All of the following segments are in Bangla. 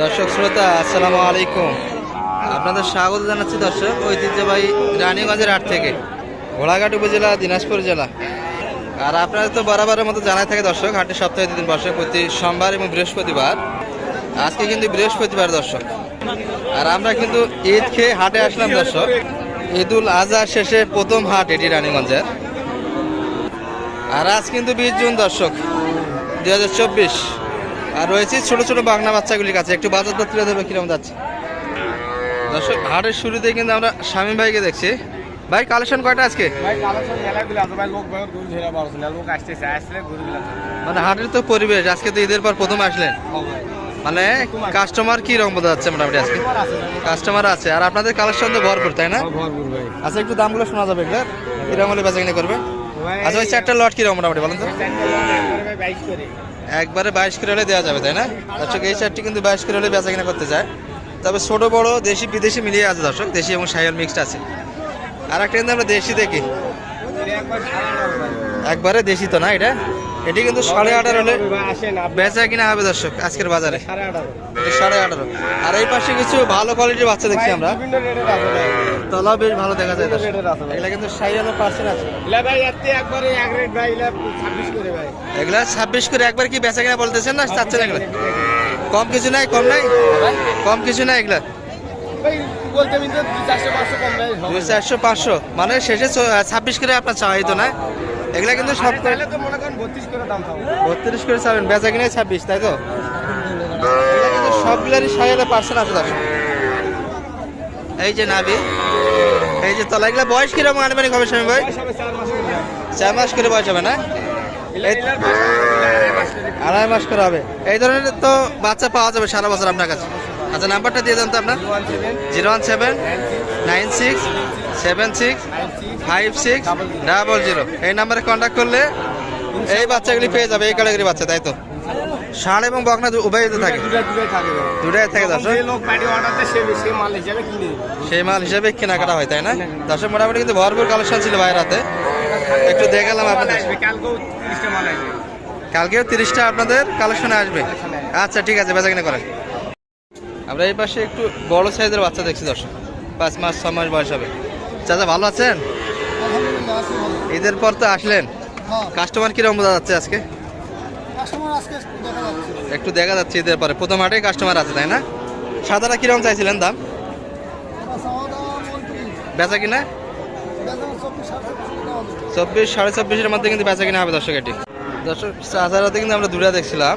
দর্শক শ্রোতা, আসসালামু আলাইকুম। আপনাদের স্বাগত জানাচ্ছি দর্শক, ঐতিহ্যবাহী রানীগঞ্জের হাট থেকে, ঘোড়াঘাট উপজেলা, দিনাজপুর জেলা। আর আপনারা তো বরাবরের মতো জানাই থাকে দর্শক, হাটে সপ্তাহে দুদিন বসে, প্রতি সোমবার এবং বৃহস্পতিবার। আজকে কিন্তু বৃহস্পতিবার দর্শক। আর আমরা কিন্তু ঈদ খেয়ে হাটে আসলাম দর্শক। ঈদুল আজহা শেষে প্রথম হাট এটি রানীগঞ্জের। আর আজ কিন্তু বিশ জুন দর্শক দু হাজার চব্বিশ। আর রয়েছে ছোট ছোট বাংলা বাচ্চাগুলির কাছে। একটু বাজার দর তুলে ধরবে কীরকম যাচ্ছে। দর্শক হাটের শুরুতে কিন্তু আমরা স্বামী ভাইকে দেখছি। ভাই কালেকশন কয়টা আজকে? মানে হাটের তো পরিবেশ আজকে তো ঈদের পর প্রথম আসলেন। মানে কাস্টমার কি রকম বোঝা যাচ্ছে মোটামুটি আজকে? কাস্টমার আছে আর আপনাদের কালেকশন তো ভরপুর তাই না? আচ্ছা একটু দামগুলো শোনা যাবে এগুলো কীরকম হলে বেচা কিনে করবে আচ্ছা ওই চারটা লট কীরকম মোটামুটি বলেন তো? একবারে বাইশ কিলো হলে দেওয়া যাবে, তাই না? দর্শক, এই চারটি কিন্তু বাইশ কিলো হলে বেচা কিনা করতে চায়। তবে ছোটো, বড়, দেশি, বিদেশি মিলিয়ে আছে দর্শক, দেশি এবং সাইয়াল মিক্সড আছে। আর একটা কিন্তু আমরা দেশি দেখি। একবারে দেশি তো না এটা? এটি কিন্তু সাড়ে আঠারো হলে বেচা কিনা হবে দর্শক আজকের বাজারে। সাড়ে আঠারো। আর এই পাশে কিছু ভালো কোয়ালিটির বাচ্চা দেখছি আমরা। তলাও বেশ ভালো দেখা যায় এগুলা কিন্তু সাইয়ালো পার্সেন্ট আছে। এগুলা ছাব্বিশ করে একবার কি বেচা কিনা বলতেছেন না চাচ্ছেন এগুলা? কম কিছু নাই কম নাই? কম কিছু নাই এগুলা। দুই চারশো পাঁচশো মানে শেষে ছাব্বিশ করে আপনার চাওয়া হইতো না? এগুলা কিন্তু সব তাহলে তো মনে করেন বত্রিশ করে দাম পাবো। বত্রিশ করে চাবেন বেচা কিনে ছাব্বিশ তাই তো? সবগুলারই সাইয়ালে পার্সেন্ট আছে দর্শক এই যে নাবি এই যে তলা এগুলা বয়স কীরকম আনুমানিক হবে স্বামী ভাই? চার মাস করে ভাই। চার মাস করে বয়স হবে না। আড়াই মাস করে হবে। এই ধরনের তো বাচ্চা পাওয়া যাবে সারা বছর আপনার কাছে। আচ্ছা নাম্বারটা দিয়ে দেন তো আপনার। Zero one seven nine six seven six five six double zero এই নাম্বারে কন্ট্যাক্ট করলে এই বাচ্চাগুলি পেয়ে যাবে এই ক্যাটাগরি বাচ্চা তাই তো? ষাঁড় এবং বকনা তো থাকে। দুটা দুটাই থাকে। দর্শক। সেই মাল হিসেবে কেনাকাটা হয় তাই না? দর্শক মোটামুটি কিন্তু ভরপুর কালেকশন ছিল ভাইয়ের হাতে। একটু দেখালাম আপনাদের। কালকেও তিরিশটা আপনাদের কালেকশনে আসবে। আচ্ছা ঠিক আছে বেচা কিনা করেন। আমরা এই পাশে একটু বড় সাইজের বাচ্চা দেখছি দর্শক। পাঁচ মাস ছ মাস বয়স হবে। চাচা ভালো আছেন? ঈদের পর তো আসলেন। কাস্টমার কীরকম বোঝা যাচ্ছে আজকে? একটু দেখা যাচ্ছে। ঈদের পরে। প্রথম হাটে কাস্টমার আছে তাই না? সাদাটা কীরকম চাইছিলেন দাম? বেচা কিনা? চব্বিশ সাড়ে চব্বিশের মধ্যে কিন্তু বেচা কিনা হবে দর্শক এটি। দর্শক চাচারাতে কিন্তু আমরা দূরে দেখছিলাম।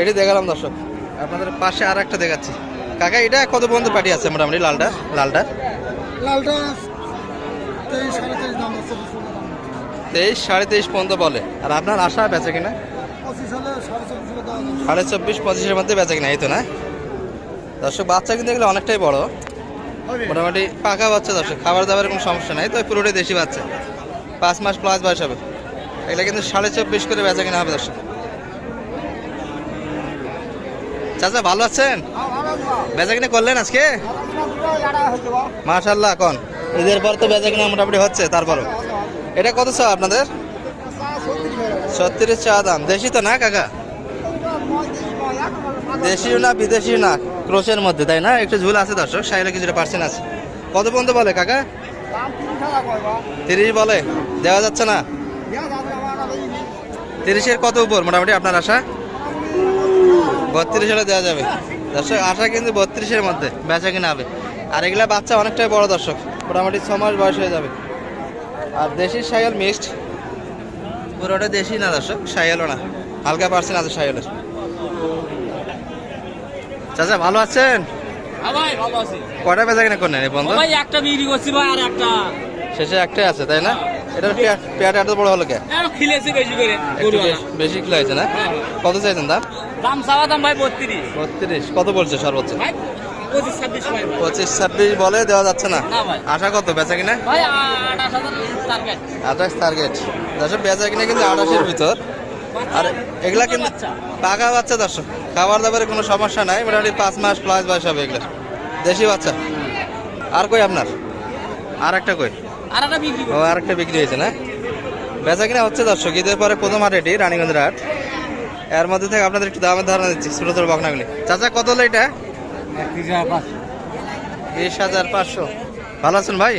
এটি দেখালাম দর্শক। আপনাদের পাশে আর একটা দেখাচ্ছি। কাকা এটা কত পর্যন্ত পাটি আছে মোটামুটি লালটা? লালটা? লালটা তেইশ সাড়ে তেইশ পর্যন্ত বলে। আর আপনার আশা বেচা কিনা? সাড়ে চব্বিশ পঁচিশের মধ্যে বেচা কিনা এই তো না? দর্শক বাচ্চা কিন্তু এগুলো অনেকটাই বড়। মোটামুটি পাকা বাচ্চা দর্শক খাবার দাবারের কোনো সমস্যা নাই। তো পুরোটাই দেশি বাচ্চা। পাঁচ মাস প্লাস বয়স হবে। এগুলো কিন্তু সাড়ে চব্বিশ করে বেচা কিনা হবে দর্শক। চাচা ভালো আছেন? বেচা কিনা করলেন আজকে? মাশাল্লাহ এখন ঈদের পর তো বেচা কিনা মোটামুটি হচ্ছে, তারপরও। এটা কত চা আপনাদের? ছত্রিশ চা দাম। দেশি তো না, কাকা? দেশিও না, বিদেশিও না, ক্রোশের মধ্যে, তাই না? একটু ঝুল আছে দর্শক সাইলে কিছুটা পার্সেন্ট আছে। কত পর্যন্ত বলে, কাকা? তিরিশ বলে, দেওয়া যাচ্ছে না? তিরিশের কত উপর, মোটামুটি আপনার আশা? বত্রিশ হলে দেওয়া যাবে। দর্শক, আশা কিন্তু বত্রিশের মধ্যে, বেচা কিনা হবে। আর এগুলা বাচ্চা অনেকটাই বড় দর্শক। মোটামুটি ছ মাস বয়স হয়ে যাবে। আর দেশি সাইয়াল মিক্সড। পুরোটা দেশি না দর্শক সাইয়ালও না। হালকা পার্সেন্ট আছে সাইয়ালের চাচা ভালো আছেন? হ্যাঁ ভালো বেচা কিনা করলেন এই বন্ধু? একটা বিক্রি করছি ভাই আর একটা। শেষে একটাই আছে তাই না? এটা পেয়ার এত বড় হলো কে? এর খিলেছি বেশি করে বেশি হয়েছে না? হ্যাঁ, কত চাইছেন দাম? দাম চাওয়া দাম ভাই বত্রিশ। বত্রিশ। কত বলছে সর্বোচ্চ? পঁচিশ ছাব্বিশ বলে দেওয়া যাচ্ছে না। আশা কত বেচা কিনা? আঠাশ টার্গেট দর্শক বেচা কিনা কিন্তু আঠাশের ভিতর। আর এগুলা কিন্তু পাকা বাচ্চা দর্শক। খাবার দাবারের কোনো সমস্যা নাই মোটামুটি পাঁচ মাস প্লাস বয়স হবে এগুলো। দেশি বাচ্চা। আর কই আপনার? আর একটা কই? ও আর একটা বিক্রি হয়েছে না? বেচা কিনা হচ্ছে দর্শক। ঈদের পরে প্রথম হাট এটি রানীগঞ্জের হাট। এর মধ্যে থেকে আপনাদের একটু দামের ধারণা দিচ্ছি ছোটো ছোটো বকনাগুলি। চাচা কত হলো এটা? বিশ হাজার পাঁচশো। ভালো আছেন ভাই?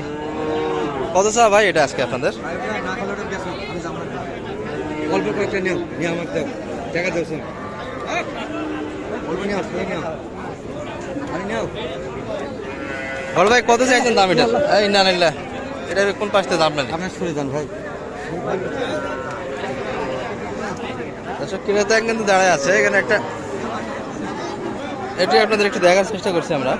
কত চা ভাই এটা আজকে আপনাদের? অল্প কয়েকটা নিয়ে আমার অল্প বড় ভাই কত চাইছেন দাম এটা? এই না না এটা কোন পাশ দাম নেন? আপনার সরে যান ভাই। দর্শক ক্রেতা কিন্তু দাঁড়ায় আছে এখানে একটা এটি আপনাদের একটু দেখার চেষ্টা করছি আমরা।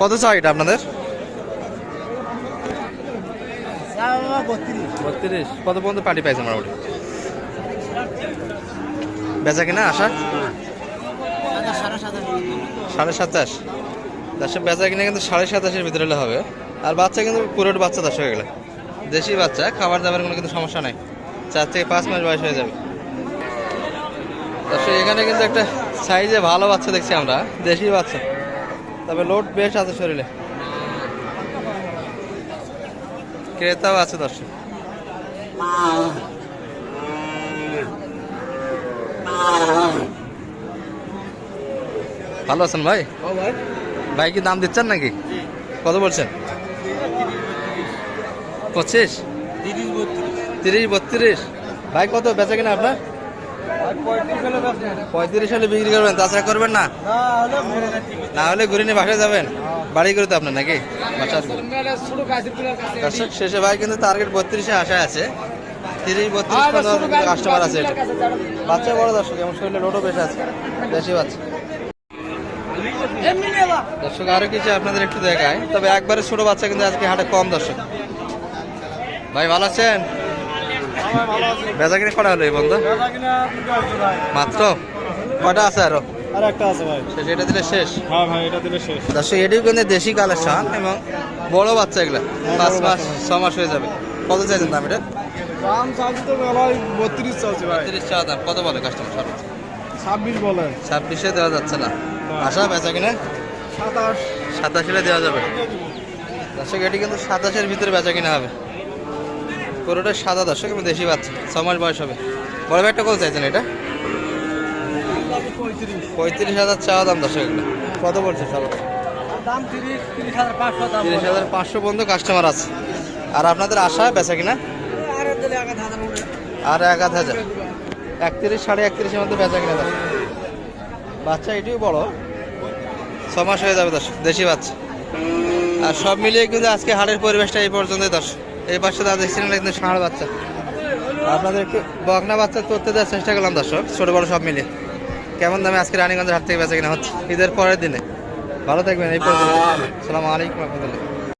কত চাই এটা আপনাদের? বত্রিশ। কত পর্যন্ত পার্টি পাইছে মোটামুটি? বেচা কিনা আসা সাড়ে সাতাশ দশে বেচা কিনা কিন্তু সাড়ে সাতাশের ভিতরে হবে। আর বাচ্চা কিন্তু পুরোটা বাচ্চা দশ হয়ে গেলে। দেশি বাচ্চা খাবার দাবার কোনো কিন্তু সমস্যা নাই। চার থেকে পাঁচ মাস বয়স হয়ে যাবে। দর্শক এখানে কিন্তু একটা সাইজে ভালো বাচ্চা দেখছি আমরা দেশি বাচ্চা। তবে লোড বেশ আছে শরীরে। ক্রেতাও আছে দর্শক। ভালো আছেন ভাই? ভাই। কি দাম দিচ্ছেন নাকি? কত বলছেন? পঁচিশ? তিরিশ বত্রিশ। ভাই কত বেচা কিনা আপনার? পঁয়ত্রিশ হলে বিক্রি করবেন তাছাড়া করবেন না? না হলে ঘুরে নিয়ে বাসায় যাবেন? বাড়ি করে তো আপনার নাকি। দর্শক শেষে ভাই কিন্তু টার্গেট বত্রিশে আশায় আছে। তিরিশ বত্রিশ কাস্টমার আছে এটা। বাচ্চা বড় দর্শক এমন শরীরে লোডও বেশি আছে। বেশি বাচ্চা। দর্শক আরও কিছু আপনাদের একটু দেখায়। তবে একবারে ছোট বাচ্চা কিন্তু আজকে হাটে কম দর্শক। ভাই ভালো আছেন? বেচা কিনে কটা হলো এই বন্ধু? মাত্র? কটা আছে আরও? আর একটা আছে ভাই শেষ এটা দিলে শেষ। হ্যাঁ ভাই এটা দিলে শেষ দর্শক এটিও কিন্তু দেশি কালেকশন এবং বড় বাচ্চা এগুলা। পাঁচ মাস ছ মাস হয়ে যাবে। কত চাইছেন দাম এটা? দাম চালছে তো বেলায় বত্রিশ ভাই। দাম। কত বলে কাস্টমার সর্বোচ্চ ছাব্বিশ দেওয়া যাচ্ছে না। আশা বেচা কিনা সাতাশ। সাতাশে দেওয়া যাবে। দর্শক এটি কিন্তু সাতাশের ভিতরে বেচা কিনা হবে। পুরোটা সাদা দর্শক এবং দেশি বাচ্চা। ছ মাস বয়স হবে। বড় ভাই একটা কত চাইছেন এটা? পঁয়ত্রিশ হাজার চাওয়া দাম দর্শক এগুলো কত বলছে সব দাম? তিরিশ হাজার পাঁচশো পর্যন্ত কাস্টমার আছে। আর আপনাদের আশা বেচা কিনা? আরে এক আধ হাজার একত্রিশ সাড়ে একত্রিশের মধ্যে বেচা কিনা যাবে বাচ্চা এটিও বড়। ছ মাস হয়ে যাবে দর্শক দেশি বাচ্চা। আর সব মিলিয়ে কিন্তু আজকে হাড়ের পরিবেশটা এই পর্যন্তই দর্শক। এই পাশে দাদা দেখছিলেন কিন্তু সোনার বাচ্চা। আপনাদেরকে বকনা বাচ্চা করতে দেওয়ার চেষ্টা করলাম দর্শক। ছোটো বড়ো সব মিলিয়ে। কেমন দামে আজকে রানীগঞ্জের হাত থেকে বেঁচে কিনা হচ্ছে? ঈদের পরের দিনে। ভালো থাকবেন এই পর্যন্ত। সালাম আলাইকুম রহমতুল্লাহ।